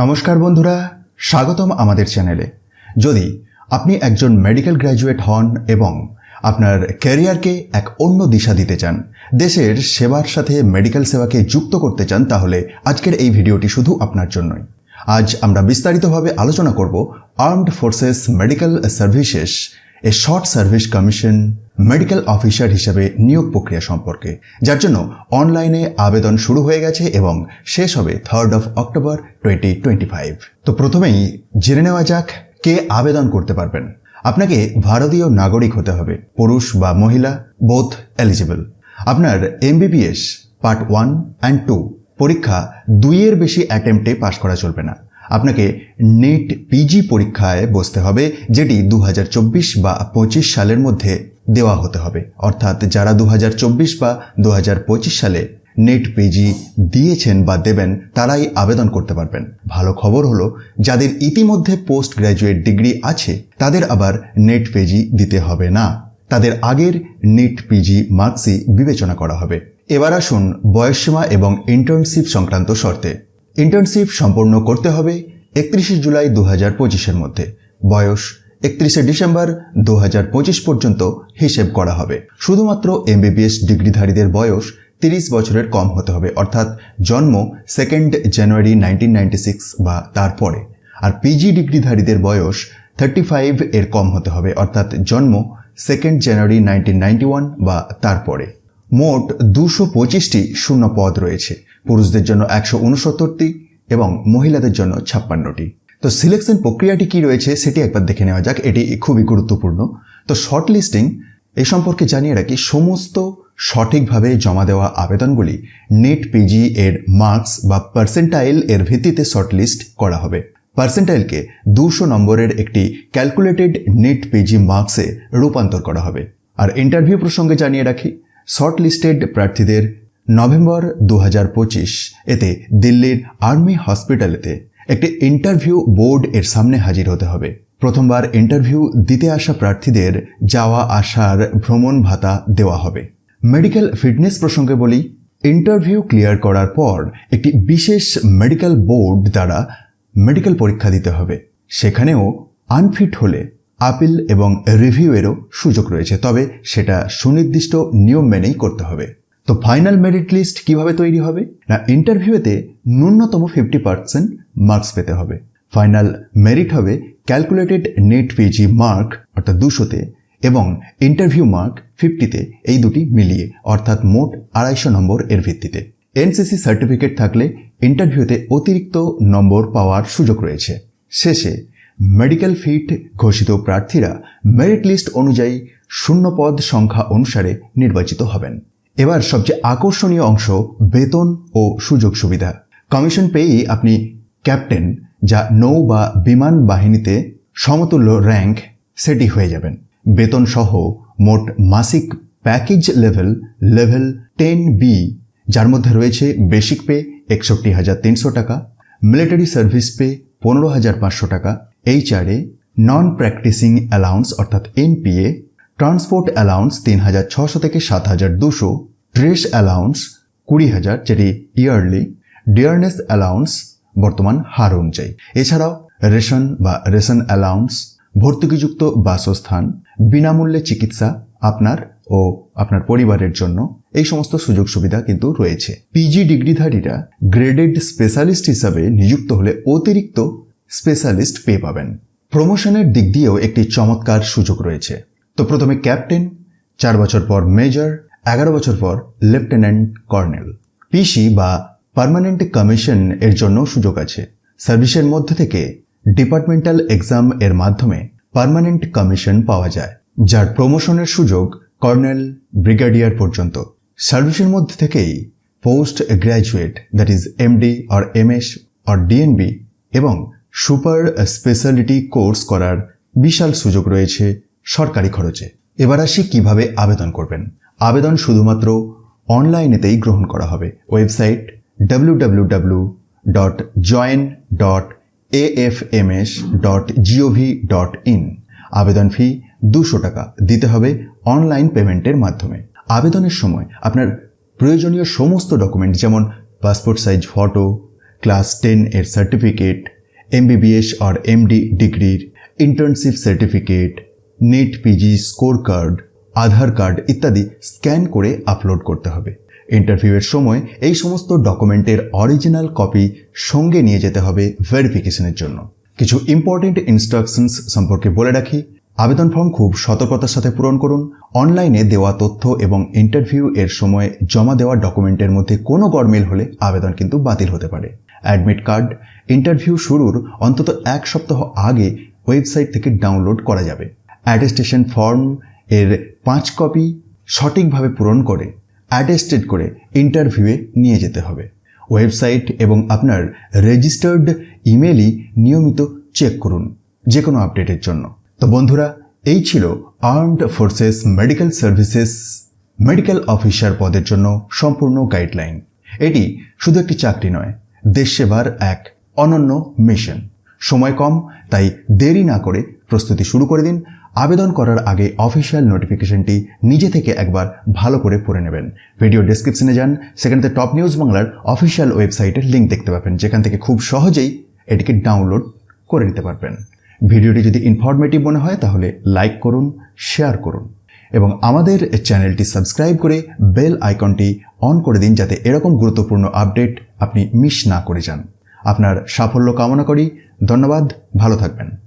নমস্কার বন্ধুরা, স্বাগতম আমাদের চ্যানেলে। যদি আপনি একজন মেডিকেল গ্র্যাজুয়েট হন এবং আপনার ক্যারিয়ারকে এক অন্য দিশা দিতে চান, দেশের সেবার সাথে মেডিকেল সেবাকে যুক্ত করতে চান, তাহলে আজকের এই ভিডিওটি শুধু আপনার জন্যই। আজ আমরা বিস্তারিতভাবে আলোচনা করব আর্মড ফোর্সেস মেডিকেল সার্ভিসেস এ short service commission medical officer হিসেবে নিয়োগ প্রক্রিয়া সম্পর্কে, যার জন্য অনলাইনে আবেদন শুরু হয়ে গেছে এবং শেষ হবে third of October twenty twenty five তো প্রথমেই জেনে নেওয়া যাক, কে আবেদন করতে পারবেন। আপনাকে ভারতীয় নাগরিক হতে হবে, পুরুষ বা মহিলা বোথ এলিজিবল আপনার MBBS part one and two পরীক্ষা দুইয়ের বেশি অ্যাটেম্পটে পাশ করা চলবে না। আপনাকে নেট পিজি পরীক্ষায় বসতে হবে, যেটি দু হাজার চব্বিশ বা পঁচিশ সালের মধ্যে দেওয়া হতে হবে। অর্থাৎ যারা দু হাজার চব্বিশ বা দু হাজার পঁচিশ সালে নেট পিজি দিয়েছেন বা দেবেন, তারাই আবেদন করতে পারবেন। ভালো খবর হলো, যাদের ইতিমধ্যে পোস্ট গ্র্যাজুয়েট ডিগ্রি আছে, তাদের আবার নেট পিজি দিতে হবে না। তাদের আগের নেট পিজি মার্কসই বিবেচনা করা হবে। এবার আসুন বয়সসীমা এবং ইন্টার্নশিপ সংক্রান্ত শর্তে। ইন্টার্নশিপ সম্পন্ন করতে হবে একত্রিশে জুলাই দু হাজার পঁচিশের মধ্যে। বয়স একত্রিশে ডিসেম্বর দু হাজার পঁচিশ পর্যন্ত হিসেব করা হবে। শুধুমাত্র এমবিবিএস ডিগ্রিধারীদের বয়স তিরিশ বছরের কম হতে হবে, অর্থাৎ জন্ম সেকেন্ড জানুয়ারি নাইনটিন বা তারপরে। আর পিজি ডিগ্রিধারীদের বয়স থার্টি ফাইভ এর কম হতে হবে, অর্থাৎ জন্ম সেকেন্ড জানুয়ারি নাইনটিন বা তারপরে। মোট দুশো পঁচিশটি শূন্য পদ রয়েছে। পুরুষদের জন্য একশো উনসত্তরটি এবং মহিলাদের জন্য ছাপ্পান্নটি। তো সিলেকশন প্রক্রিয়াটি কি রয়েছে সেটি একবার দেখে নেওয়া যাক, এটি খুবই গুরুত্বপূর্ণ। তো শর্ট লিস্টিং এ সম্পর্কে জানিয়ে রাখি, সমস্ত সঠিকভাবে জমা দেওয়া আবেদনগুলি নেট পিজি এর মার্কস বা পার্সেন্টাইল এর ভিত্তিতে শর্টলিস্ট করা হবে। পার্সেন্টাইলকে দুশো নম্বরের একটি ক্যালকুলেটেড নেট পিজি মার্কসে রূপান্তর করা হবে। আর ইন্টারভিউ প্রসঙ্গে জানিয়ে রাখি শর্টলিস্টেড প্রার্থীদের নভেম্বর দু হাজার পঁচিশ, এতে দিল্লির আর্মি হসপিটালেতে একটি ইন্টারভিউ বোর্ড এর সামনে হাজির হতে হবে। প্রথমবার ইন্টারভিউ দিতে আসা প্রার্থীদের যাওয়া আসার ভ্রমণ ভাতা দেওয়া হবে। মেডিকেল ফিটনেস প্রসঙ্গে বলি, ইন্টারভিউ ক্লিয়ার করার পর একটি বিশেষ মেডিকেল বোর্ড দ্বারা মেডিকেল পরীক্ষা দিতে হবে। সেখানেও আনফিট হলে আপিল এবং রিভিউয়েরও সুযোগ রয়েছে, তবে সেটা সুনির্দিষ্ট নিয়ম মেনেই করতে হবে। তো ফাইনাল মেরিট লিস্ট কীভাবে তৈরি হবে? না ইন্টারভিউতে ন্যূনতম ফিফটি পার্সেন্ট মার্কস পেতে হবে। ফাইনাল মেরিট হবে ক্যালকুলেটেড নেট পিজি মার্ক অর্থাৎ দুশোতে, এবং ইন্টারভিউ মার্ক ফিফটিতে এই দুটি মিলিয়ে, অর্থাৎ মোট আড়াইশো নম্বর এর ভিত্তিতে। এনসিসি সার্টিফিকেট থাকলে ইন্টারভিউতে অতিরিক্ত নম্বর পাওয়ার সুযোগ রয়েছে। শেষে মেডিকেল ফিট ঘোষিত প্রার্থীরা মেরিট লিস্ট অনুযায়ী শূন্য পদ সংখ্যা অনুসারে নির্বাচিত হবেন। এবার সবচেয়ে আকর্ষণীয় অংশ বেতন ও সুযোগ সুবিধা। কমিশন পেয়েই আপনি ক্যাপ্টেন যা নৌ বা বিমান বাহিনীতে সমতুল্য র্যাঙ্ক সেটি হয়ে যাবেন। বেতন সহ মোট মাসিক package level level ten B যার মধ্যে রয়েছে বেসিক পে একষট্টি হাজার তিনশো টাকা মিলিটারি সার্ভিস পে পনেরো হাজার পাঁচশো টাকা এইচআরএ নন প্র্যাকটিসিং অ্যালাউন্স অর্থাৎ এনপিএ ট্রান্সপোর্ট অ্যালাউন্স তিন হাজার ছশো থেকে সাত হাজার দুশো ড্রেস অ্যালাউন্স কুড়ি হাজার যেটি ইয়ারলি ডিয়ারনেস অ্যালাউন্স বর্তমান হার অনুযায়ী। এছাড়াও রেশন বা রেশন অ্যালাউন্স ভর্তুকিযুক্ত বাসস্থান, বিনামূল্যে চিকিৎসা আপনার ও আপনার পরিবারের জন্য, এই সমস্ত সুযোগ সুবিধা কিন্তু রয়েছে। পিজি ডিগ্রিধারীরা গ্রেডেড স্পেশালিস্ট হিসাবে নিযুক্ত হলে অতিরিক্ত স্পেশালিস্ট পেয়ে পাবেন। প্রমোশনের দিক দিয়েও একটি চমৎকার সুযোগ রয়েছে। তো প্রথমে ক্যাপ্টেন, চার বছর পর মেজর, এগারো বছর পর লেফটেন্যান্ট কর্নেল। পিসি বা পার্মানেন্ট কমিশন এর জন্য সুযোগ আছে। সার্ভিসের মধ্যে থেকে ডিপার্টমেন্টাল এক্সাম এর মাধ্যমে পার্মানেন্ট কমিশন পাওয়া যায়, যার প্রমোশনের সুযোগ কর্নেল ব্রিগেডিয়ার পর্যন্ত। সার্ভিসের মধ্যে থেকেই post graduate that is MD or MS or DNB এবং সুপার স্পেশালিটি কোর্স করার বিশাল সুযোগ রয়েছে সরকারি খরচে। এবার আসি কীভাবে আবেদন করবেন। আবেদন শুধুমাত্র অনলাইনেতেই গ্রহণ করা হবে। Website W dot join dot AFMS dot GOV dot in আবেদন ফি দুশো টাকা। দিতে হবে অনলাইন পেমেন্টের মাধ্যমে। আবেদনের সময় আপনার প্রয়োজনীয় সমস্ত ডকুমেন্ট যেমন passport size, photo, class ten এর সার্টিফিকেট এমবিবিএস আর এমডি ডিগ্রির internship certificate NET PG score card Aadhaar card ইত্যাদি স্ক্যান করে আপলোড করতে হবে। ইন্টারভিউয়ের সময় এই সমস্ত ডকুমেন্টের অরিজিনাল কপি সঙ্গে নিয়ে যেতে হবে ভেরিফিকেশনের জন্য। কিছু ইম্পর্টেন্ট ইনস্ট্রাকশনস সম্পর্কে বলে রাখি। আবেদন ফর্ম খুব সতর্কতার সাথে পূরণ করুন। অনলাইনে দেওয়া তথ্য এবং ইন্টারভিউ এর সময় জমা দেওয়া ডকুমেন্টের মধ্যে কোনো গরমিল হলে আবেদন কিন্তু বাতিল হতে পারে। অ্যাডমিট কার্ড ইন্টারভিউ শুরুর অন্তত এক সপ্তাহ আগে ওয়েবসাইট থেকে ডাউনলোড করা যাবে। অ্যাটেস্টেশন ফর্ম এর পাঁচ কপি সঠিকভাবে পূরণ করে, অ্যাটেস্টেড করে ইন্টারভিউয়ে নিয়ে যেতে হবে। ওয়েবসাইট এবং আপনার রেজিস্টার্ড ইমেলই নিয়মিত চেক করুন যে কোনো আপডেটের জন্য। তো বন্ধুরা, এই ছিল armed forces medical services medical officer পদের জন্য সম্পূর্ণ গাইডলাইন। এটি শুধু একটি চাকরি নয়, দেশ সেবার এক অনন্য মিশন। সময় কম, তাই দেরি না করে প্রস্তুতি শুরু করে দিন। আবেদন করার আগে অফিসিয়াল নোটিফিকেশনটি নিজে থেকে একবার ভালো করে পড়ে নেবেন। ভিডিও ডেসক্রিপশনে যান, সেখানে টপ নিউজ বাংলার অফিসিয়াল ওয়েবসাইটের লিঙ্ক দেখতে পাবেন, যেখান থেকে খুব সহজেই এটিকে ডাউনলোড করে নিতে পারবেন। ভিডিওটি যদি ইনফরমেটিভ মনে হয়, তাহলে লাইক করুন শেয়ার করুন এবং আমাদের চ্যানেলটি সাবস্ক্রাইব করে বেল আইকনটি অন করে দিন, যাতে এরকম গুরুত্বপূর্ণ আপডেট আপনি মিস না করে যান। আপনার সাফল্য কামনা করি। ধন্যবাদ ভালো থাকবেন।